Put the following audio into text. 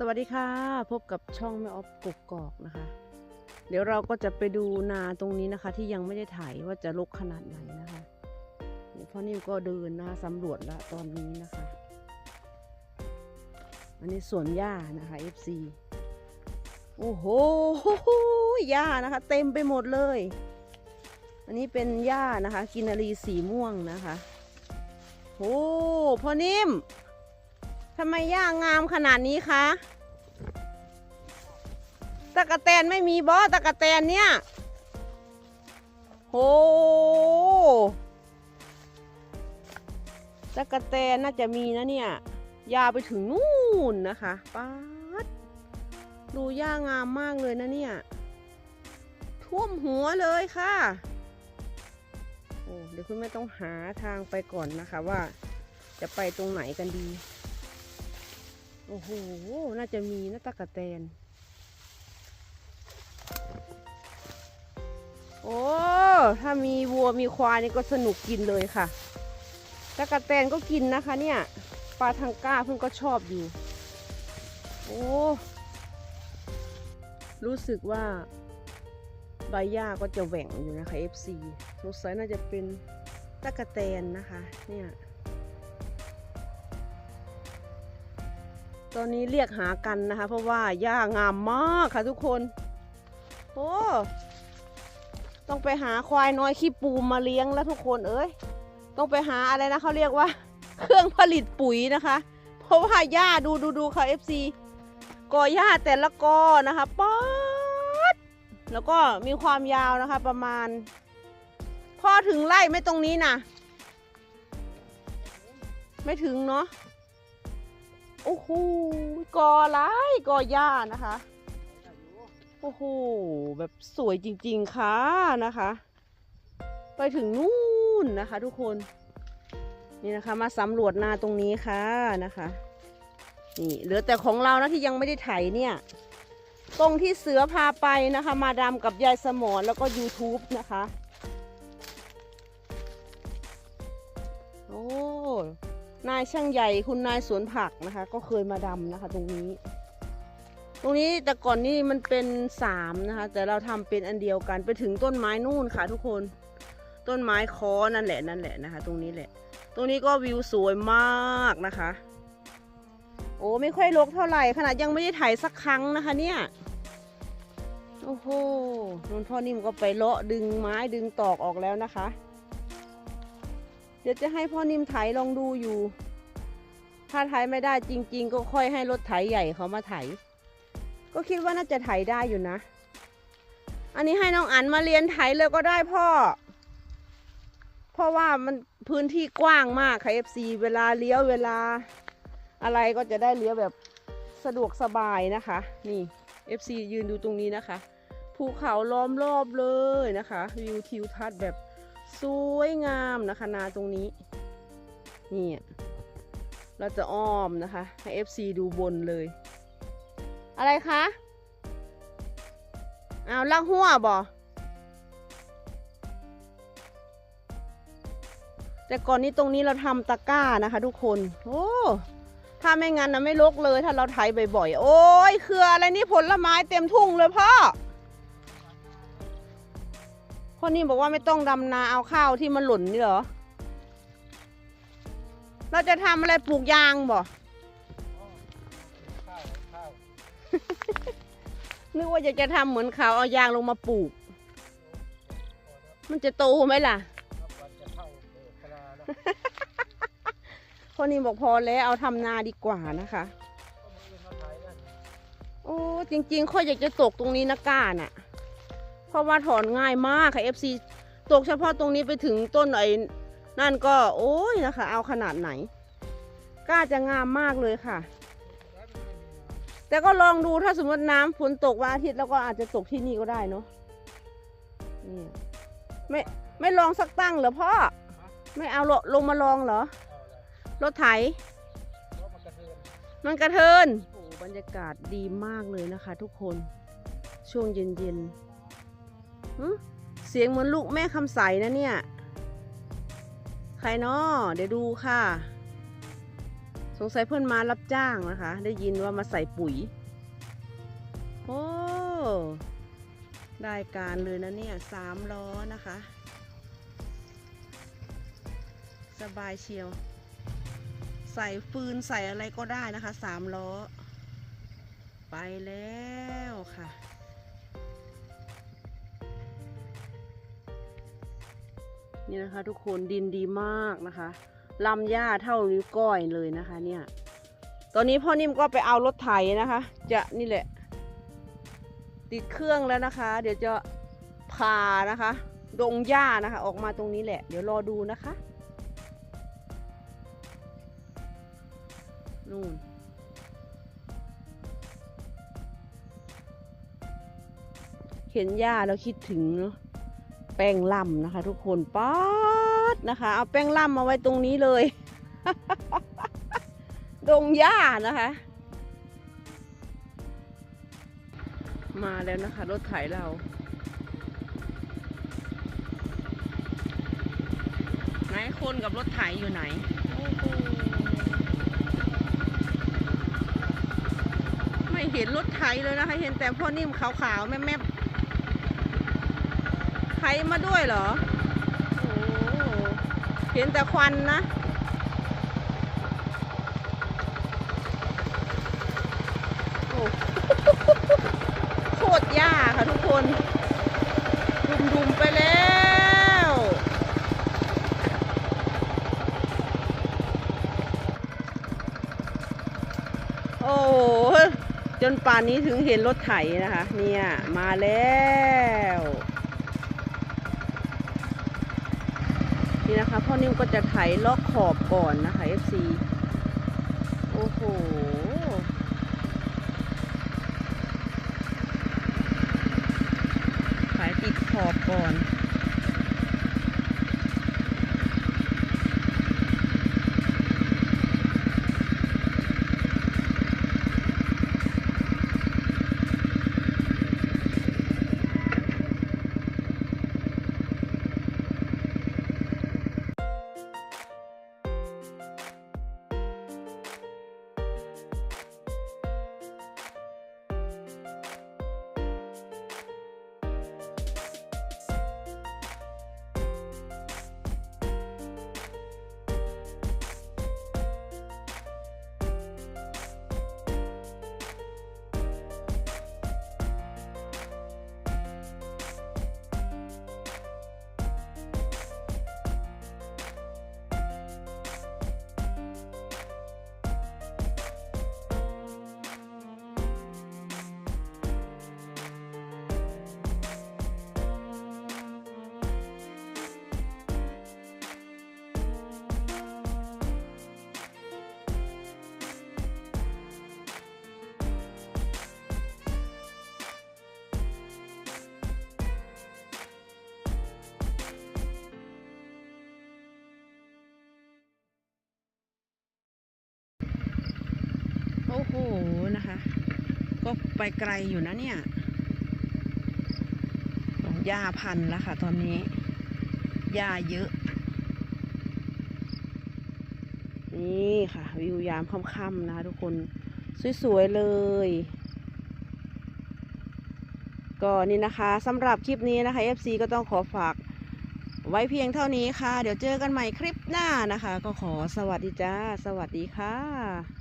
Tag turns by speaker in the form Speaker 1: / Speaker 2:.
Speaker 1: สวัสดีค่ะ พบกับช่องแม่ออฟกกอกนะคะ เดี๋ยวเราก็จะไปดูนาตรงนี้นะคะ ที่ยังไม่ได้ถ่ายว่าจะรกขนาดไหนนะคะพ่อนิ่มก็เดินนะสำรวจแล้วตอนนี้นะคะ อันนี้สวนหญ้านะคะ FC โอ้โหหญ้านะคะ เต็มไปหมดเลย อันนี้เป็นหญ้านะคะ กินารีสีม่วงนะคะโอ้พ่อนิ่ม ทำไมย่างามขนาดนี้คะตะกะแตนไม่มีบอตะกะแตนเนี่ยโหตะกะแตนน่าจะมีนะเนี่ย ยาวไปถึงนู่นนะคะป๊าดดูย่างามมากเลยนะเนี่ย ท่วมหัวเลยค่ะโอ้เดี๋ยวคุณแม่ต้องหาทางไปก่อนนะคะว่าจะไปตรงไหนกันดี โอ้โห น่าจะมีนะตะกะแตน โอ้ ถ้ามีวัวมีควายนี่ก็สนุกกินเลยค่ะตะกะแตนก็กินนะคะเนี่ยปลาทังก้าเพิ่งก็ชอบอยู่ โอ้ รู้สึกว่าใบหญ้าก็จะแหว่งอยู่นะคะ FC สงสัยน่าจะเป็นตะกะแตนนะคะ เนี่ย ตอนนี้เรียกหากันนะคะ เพราะว่าหญ้างามมากค่ะทุกคน โอ้ต้องไปหาควายน้อยขี้ปูมาเลี้ยงแล้วทุกคนเอ้ยต้องไปหาอะไรนะเขาเรียกว่า เครื่องผลิตปุ๋ยนะคะ เพราะว่าหญ้าดูดูดูค่ะ FC กอหญ้าแต่ละกอนะคะป๊อดแล้วก็มีความยาวนะคะ ประมาณ พอถึงไร่ไม่ตรงนี้นะไม่ถึงเนาะ โอ้โหกอไรกอหญ้านะคะ โอ้โหแบบสวยจริงๆค่ะนะคะ ไปถึงนู่นนะคะ ทุกคน นี่นะคะ มาสำรวจนาตรงนี้ค่ะนะคะนี่เหลือแต่ของเรานะที่ยังไม่ได้ไถเนี่ย ตรงที่เสือพาไปนะคะ มาดามกับยายสมอนแล้วก็ YouTube นะคะ โอ้ นายช่างใหญ่คุณนายสวนผักนะคะ ก็เคยมาดำนะคะ ตรงนี้ ตรงนี้แต่ก่อนนี่มันเป็นสามนะคะ แต่เราทำเป็นอันเดียวกันไปถึงต้นไม้นู่นค่ะ ทุกคน ต้นไม้คอนั่นแหละนั่นแหละนะคะ ตรงนี้แหละ ตรงนี้ก็วิวสวยมากนะคะ โอ้ไม่ค่อยรกเท่าไหร่ขนาดยังไม่ได้ถ่ายสักครั้งนะคะ เนี่ยโอ้โหนนพ่อนิ่มก็ไปเลาะดึงไม้ดึงตอกออกแล้วนะคะ ดี๋ยวจะให้พ่อนิ่มไถลองดูอยู่ ถ้าไถไม่ได้จริง ๆ ก็ค่อยให้รถไถใหญ่เขามาไถ ก็คิดว่าน่าจะไถได้อยู่นะ อันนี้ให้น้องอันมาเรียนไถเลยก็ได้พ่อ เพราะว่ามันพื้นที่กว้างมากค่ะ FC เวลาเลี้ยวเวลา อะไรก็จะได้เลี้ยวแบบสะดวกสบายนะคะ นี่ FC ยืนดูตรงนี้นะคะ ภูเขาล้อมรอบเลยนะคะ วิวทิวทัศน์แบบ สวยงามนะคะนาตรงนี้ นี่อะเราจะอ้อมนะคะ ให้ FC ดูบนเลย อะไรคะเอาลักหัวบ่แต่ก่อนนี้ตรงนี้เราทำตะกร้านะคะทุกคน โอ้ ถ้าไม่งั้นนะไม่ลกเลยถ้าเราไถบ่อยๆ โอ้ย คืออะไรนี่ผลไม้เต็มทุ่งเลยพ่อ พ่อนี่บอกว่าไม่ต้องดำนาเอาข้าวที่มันหล่นนี่เหรอ เราจะทำอะไรปลูกยางบ่
Speaker 2: ข้าวข้าว
Speaker 1: นึกว่าอยากจะทำเหมือนเขาเอายางลงมาปลูก มันจะโตไหมล่ะ
Speaker 2: นับวันจะเท่าเออปลาแล้ว
Speaker 1: พ่อนี่บอกพอแล้วเอาทำนาดีกว่านะคะ
Speaker 2: ก็มือมาไทยนั่น
Speaker 1: โอ้จริงๆค่อยอยากจะตกตรงนี้นะก้าน่ะเพ ราะว่าถอนง่ายมากค่ะ FC ตกเฉพาะตรงนี้ไปถึงต้นไอ้นั่นก็โอ้ยนะคะ เอาขนาดไหนกล้าจะงามมากเลยค่ะ
Speaker 2: แต่
Speaker 1: ก็ลองดูถ้าสมมติน้ำฝนตกวันอาทิตย์แล้วก็อาจจะตกที่นี่ก็ได้เนาะนี่ไม่ไม่ลองสักตั้งเหรอพ่อ ไม่เอาลงลงมาลองเหรอ
Speaker 2: ร
Speaker 1: ถไถ
Speaker 2: มันกระเทิน
Speaker 1: โอ้บรรยากาศดีมากเลยนะคะทุกคนช่วงเย็นๆ เสียงเหมือนลูกแม่คำใสนะเนี่ย ใครเนาะเดี๋ยวดูค่ะ สงสัยเพื่อนมารับจ้างนะคะ ได้ยินว่ามาใส่ปุ๋ย โอ้ ได้การเลยนะเนี่ยสามล้อนะคะ สบายเชียว ใส่ฟืนใส่อะไรก็ได้นะคะสามล้อ ไปแล้วค่ะ นี่นะคะ ทุกคนดินดีมากนะคะลำหญ้าเท่านิ้วก้อยเลยนะคะเนี่ย ตอนนี้พ่อนิ่มก็ไปเอารถไถนะคะ จะนี่แหละ ติดเครื่องแล้วนะคะ เดี๋ยวจะพานะคะดงหญ้านะคะ ออกมาตรงนี้แหละ เดี๋ยวรอดูนะคะนู่นเห็นหญ้าแล้วคิดถึงเนาะ แป้งล่ำนะคะ ทุกคนป๊าดนะคะ เอาแป้งล่ำมาไว้ตรงนี้เลยดงหญ้านะคะ มาแล้วนะคะ รถไถเราไหนคนกับรถไถอยู่ไหนไม่เห็นรถไถเลยนะคะ เห็นแต่พ่อนิ่มขาวๆแม่ๆไถมาด้วยเหรอโอ้เห็นแต่ควันนะ โอ้โคตรยากค่ะทุกคน ดุมๆไปแล้ว โอ้โหจนป่านนี้ถึงเห็นรถไถนะคะ เนี่ย มาแล้ว นี่นะคะพ่อนิ่มก็จะไถลอกขอบก่อนนะคะ FC โอ้โหขายติดขอบก่อน โอ้โหนะคะ ก็ไปไกลอยู่นะเนี่ยหญ้าพันแล้วค่ะ ตอนนี้หญ้าเยอะ นี่ค่ะ วิวยามค่ำๆนะคะทุกคนสวยๆเลย ก็นี่นะคะสำหรับคลิปนี้นะคะ FC ก็ต้องขอฝากไว้เพียงเท่านี้ค่ะ เดี๋ยวเจอกันใหม่คลิปหน้านะคะ ก็ขอสวัสดีจ้า สวัสดีค่ะ